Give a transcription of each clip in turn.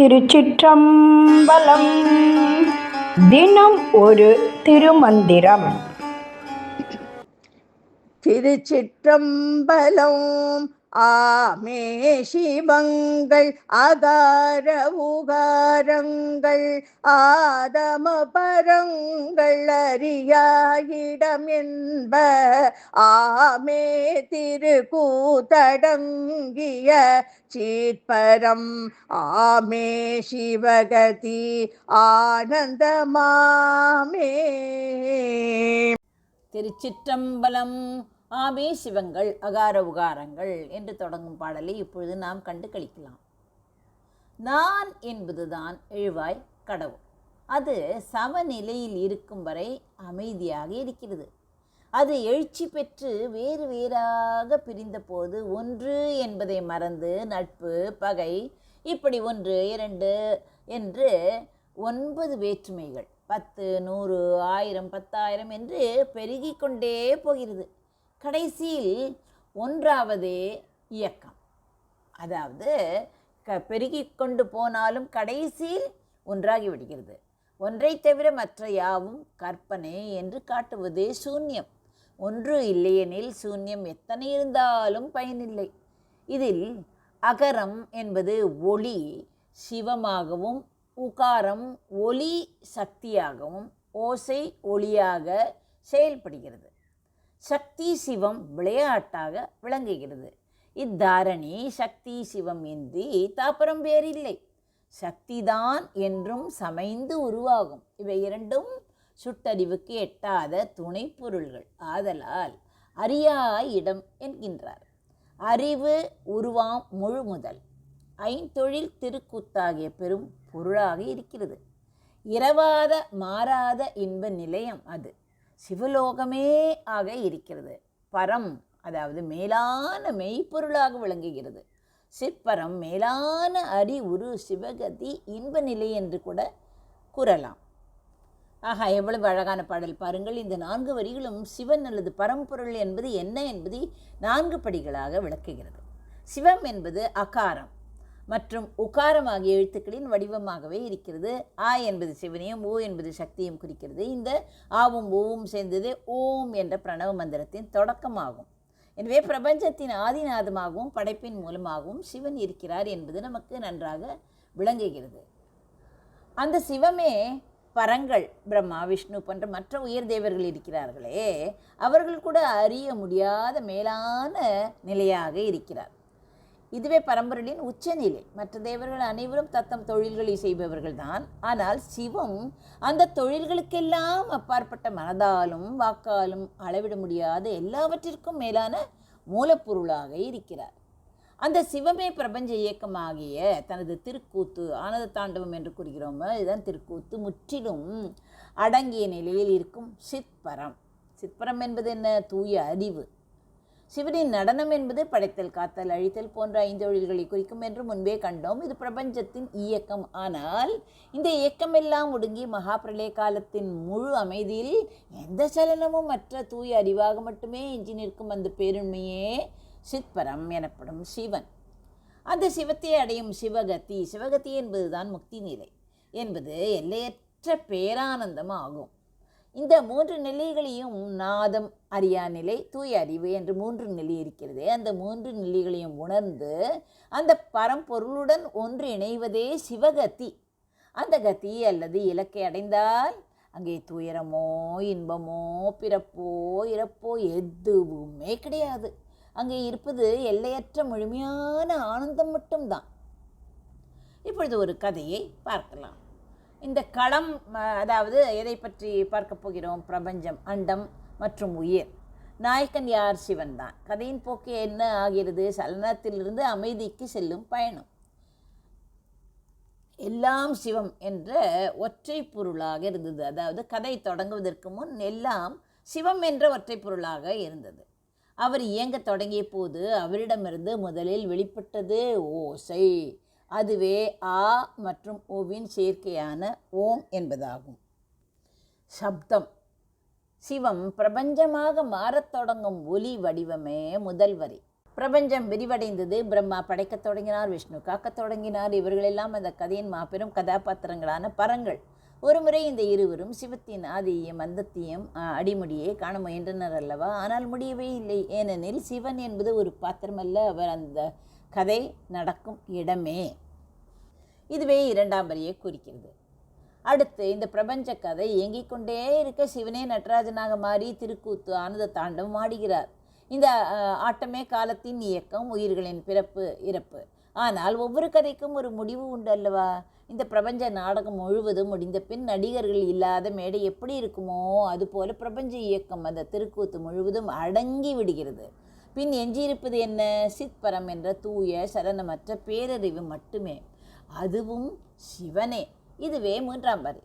திருச்சிற்றம்பலம். தினம் ஒரு திருமந்திரம். திருச்சிற்றம்பலம். ஆமே சிவங்கள் அகார உகாரங்கள் ஆதம பரங்கள் அறியாயிடம் என்ப ஆமே திருக்கூத்தடங்கிய சீட்பரம் ஆமே சிவகதி ஆனந்தமாமே. திருச்சிற்றம்பலம் ஆமே சிவங்கள் அகார உகாரங்கள் என்று தொடங்கும் பாடலை இப்பொழுது நாம் கண்டு கழிக்கலாம் நான் என்பதுதான் எழுவாய் கடவுள். அது சமநிலையில் இருக்கும் வரை அமைதியாக இருக்கிறது. அது எழுச்சி பெற்று வேறு வேறாக பிரிந்தபோது ஒன்று என்பதை மறந்து நட்பு பகை இப்படி ஒன்று இரண்டு என்று ஒன்பது வேற்றுமைகள் பத்து நூறு ஆயிரம் பத்தாயிரம் என்று பெருகிக் கொண்டே போகிறது. கடைசியில் ஒன்றாவது இயக்கம். அதாவது க பெருகி கொண்டு போனாலும் கடைசியில் ஒன்றாகி விடுகிறது. ஒன்றை தவிர மற்ற யாவும் கற்பனை என்று காட்டுவதே சூன்யம். ஒன்று இல்லையெனில் சூன்யம் எத்தனை இருந்தாலும் பயனில்லை. இதில் அகரம் என்பது ஒளி சிவமாகவும் உகாரம் ஒளி சக்தியாகவும் ஓசை ஒளியாக செயல்படுகிறது. சக்தி சிவம் விளையாட்டாக விளங்குகிறது. இத்தாரணி சக்தி சிவம் இன்றி தாப்பரம் பேரில்லை சக்திதான் என்றும் சமைந்து உருவாகும். இவை இரண்டும் சுட்டறிவுக்கு எட்டாத துணைப்பொருள்கள். ஆதலால் அறியா இடம் என்கின்றார். அறிவு உருவாம் முழு முதல். ஐந்தொழில் திருக்கூத்தாகிய பெரும் பொருளாக இருக்கிறது. இரவாத மாறாத இன்ப நிலையம் அது. சிவலோகமே ஆக இருக்கிறது. பரம் அதாவது மேலான மெய்ப்பொருளாக விளங்குகிறது. சிற்பரம் மேலான அரி உரு சிவகதி இன்ப நிலை என்று கூட கூறலாம். ஆஹா எவ்வளவு அழகான பாடல். பாருங்கள் இந்த நான்கு வரிகளும் சிவன் அல்லது பரம்பொருள் என்பது என்ன என்பதை நான்கு படிகளாக விளக்குகிறது. சிவம் என்பது அகாரம். மற்றும் உகாரம் ஆகிய எழுத்துக்களின் வடிவமாகவே இருக்கிறது. ஆ என்பது சிவனையும் ஓ என்பது சக்தியும் குறிக்கிறது. இந்த ஆவும் ஓவும் சேர்ந்தது ஓம் என்ற பிரணவ மந்திரத்தின் தொடக்கமாகும். எனவே பிரபஞ்சத்தின் ஆதிநாதமாகவும் படைப்பின் மூலமாகவும் சிவன் இருக்கிறார் என்பது நமக்கு நன்றாக விளங்குகிறது. அந்த சிவமே பரங்கள் பிரம்மா விஷ்ணு போன்ற மற்ற உயர் தேவர்கள் இருக்கிறார்களே அவர்கள் கூட அறிய முடியாத மேலான நிலையாக இருக்கிறார். இதுவே பரம்பொருளின் உச்சநிலை. மற்ற தேவர்கள் அனைவரும் தத்தம் தொழில்களை செய்பவர்கள் தான் ஆனால் சிவம் அந்த தொழில்களுக்கெல்லாம் அப்பாற்பட்ட மனதாலும் வாக்காலும் அளவிட முடியாத எல்லாவற்றிற்கும் மேலான மூலப்பொருளாக இருக்கிறார். அந்த சிவமே பிரபஞ்ச இயக்கமாகிய தனது திருக்கூத்து ஆனந்த தாண்டவம் என்று கூறுகிறோமோ இதுதான் திருக்கூத்து. முற்றிலும் அடங்கிய நிலையில் இருக்கும் சித்பரம். சித்பரம் என்பது என்ன? தூய அறிவு. சிவனின் நடனம் என்பது படைத்தல் காத்தல் அழித்தல் போன்ற ஐந்தொழில்களை குறிக்கும் என்று முன்பே கண்டோம். இது பிரபஞ்சத்தின் இயக்கம். ஆனால் இந்த இயக்கமெல்லாம் ஒடுங்கி மகாபிரளய காலத்தின் முழு அமைதியில் எந்த சலனமும் மற்ற தூய அறிவாக மட்டுமே எஞ்சி நிற்கும் அந்த பேருண்மையே சித்பரம் எனப்படும் சிவன். அந்த சிவத்தை அடையும் சிவகதி சிவகதி என்பதுதான் முக்தி நிலை. என்பது எல்லையற்ற பேரானந்தம் ஆகும். இந்த மூன்று நிலைகளையும் நாதம் அறியா நிலை தூய அறிவு என்று மூன்று நிலை இருக்கிறது. அந்த மூன்று நிலைகளையும் உணர்ந்து அந்த பரம்பொருளுடன் ஒன்று இணைவதே சிவகதி. அந்த கதி அல்லது இலக்கை அடைந்தால் அங்கே துயரமோ இன்பமோ பிறப்போ இறப்போ எதுவுமே கிடையாது. அங்கே இருப்பது எல்லையற்ற முழுமையான ஆனந்தம் மட்டும்தான். இப்பொழுது ஒரு கதையை பார்க்கலாம். இந்த களம் அதாவது எதை பற்றி பார்க்க போகிறோம்? பிரபஞ்சம் அண்டம் மற்றும் உயிர். நாயக்கன் யார்? சிவன் தான். கதையின் போக்கு என்ன ஆகிறது? சலனத்திலிருந்து அமைதிக்கு செல்லும் பயணம். எல்லாம் சிவம் என்ற ஒற்றை பொருளாக இருந்தது. அதாவது கதை தொடங்குவதற்கு முன் எல்லாம் சிவம் என்ற ஒற்றை பொருளாக இருந்தது. அவர் இயங்க தொடங்கிய போது அவரிடமிருந்து முதலில் வெளிப்பட்டது ஓசை. அதுவே ஆ மற்றும் ஓவின் சேர்க்கையான ஓம் என்பதாகும். சப்தம். சிவம் பிரபஞ்சமாக மாறத் தொடங்கும் ஒலி வடிவமே முதல் வரி. பிரபஞ்சம் விரிவடைந்தது பிரம்மா படைக்கத் தொடங்கினார் விஷ்ணு காக்கத் தொடங்கினார் இவர்களெல்லாம் அந்த கதையின் மாபெரும் கதாபாத்திரங்களான பரங்கள். ஒருமுறை இந்த இருவரும் சிவத்தின் ஆதியையும் அந்தத்தையும் ஆ, அடிமுடியை காண முயன்றனர் அல்லவா? ஆனால் முடியவே இல்லை. ஏனெனில் சிவன் என்பது ஒரு பாத்திரமல்ல. அவர் அந்த கதை நடக்கும் இடமே. இதுவே இரண்டாம் வரியை குறிக்கிறது. அடுத்து இந்த பிரபஞ்ச கதை இயங்கிக் கொண்டே இருக்க சிவனே நடராஜனாக மாறி திருக்கூத்து ஆனந்த தாண்டவம் ஆடுகிறார். இந்த ஆட்டமே காலத்தின் இயக்கம் உயிர்களின் பிறப்பு இறப்பு. ஆனால் ஒவ்வொரு கதைக்கும் ஒரு முடிவு உண்டு அல்லவா? இந்த பிரபஞ்ச நாடகம் முழுவதும் முடிந்த பின் நடிகர்கள் இல்லாத மேடை எப்படி இருக்குமோ அதுபோல பிரபஞ்ச இயக்கம் அந்த திருக்கூத்து முழுவதும் அடங்கி விடுகிறது. பின் எஞ்சியிருப்பது என்ன? சித்பரம் என்ற தூய சலனமற்ற பேரறிவு மட்டுமே. அதுவும் சிவனே. இதுவே மூன்றாம் வரி.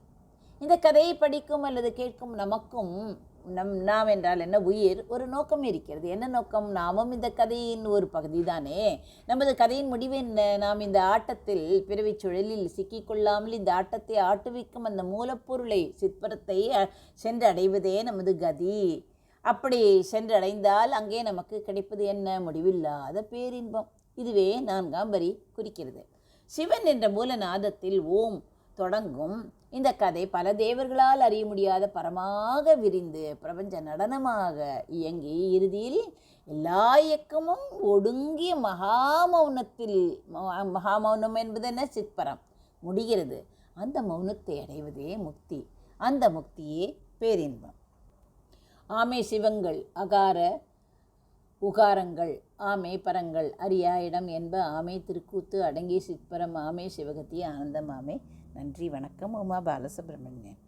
இந்த கதையை படிக்கும் அல்லது கேட்கும் நமக்கும் நம் நாம் என்றால் என்ன? உயிர் ஒரு நோக்கம் இருக்கிறது. என்ன நோக்கம்? நாமும் இந்த கதையின் ஒரு பகுதி தானே நமது கதையின் முடிவு என்ன? நாம் இந்த ஆட்டத்தில் பிறவிச் சுழலில் சிக்கிக்கொள்ளாமல் இந்த ஆட்டத்தை ஆட்டுவிக்கும் அந்த மூலப்பொருளை சிற்பரத்தை சென்று அடைவதே நமது கதி. அப்படி சென்றடைந்தால் அங்கே நமக்கு கிடைப்பது என்ன? முடிவில்லாத பேரின்பம். இதுவே நான்காம் வரி குறிக்கிறது. சிவன் என்ற மூலநாதத்தில் ஓம் தொடங்கும். இந்த கதை பல தேவர்களால் அறிய முடியாத பரமாக விரிந்து பிரபஞ்ச நடனமாக இயங்கி இறுதியில் எல்லா இயக்கமும் ஒடுங்கிய மகாமௌனத்தில் மகாமௌனம் என்பது என்ன? சிற்பரம். முடிகிறது. அந்த மௌனத்தை அடைவதே முக்தி. அந்த முக்தியே பேரின்பம். ஆமை சிவங்கள் அகார உகாரங்கள் ஆமை பரங்கள் அரியா இடம் என்ப ஆமை திருக்கூத்து அடங்கிய சிற்பரம் ஆமை சிவகத்தி ஆனந்தம் ஆமை. நன்றி வணக்கம் உமா பாலசுப்ரமணியன்.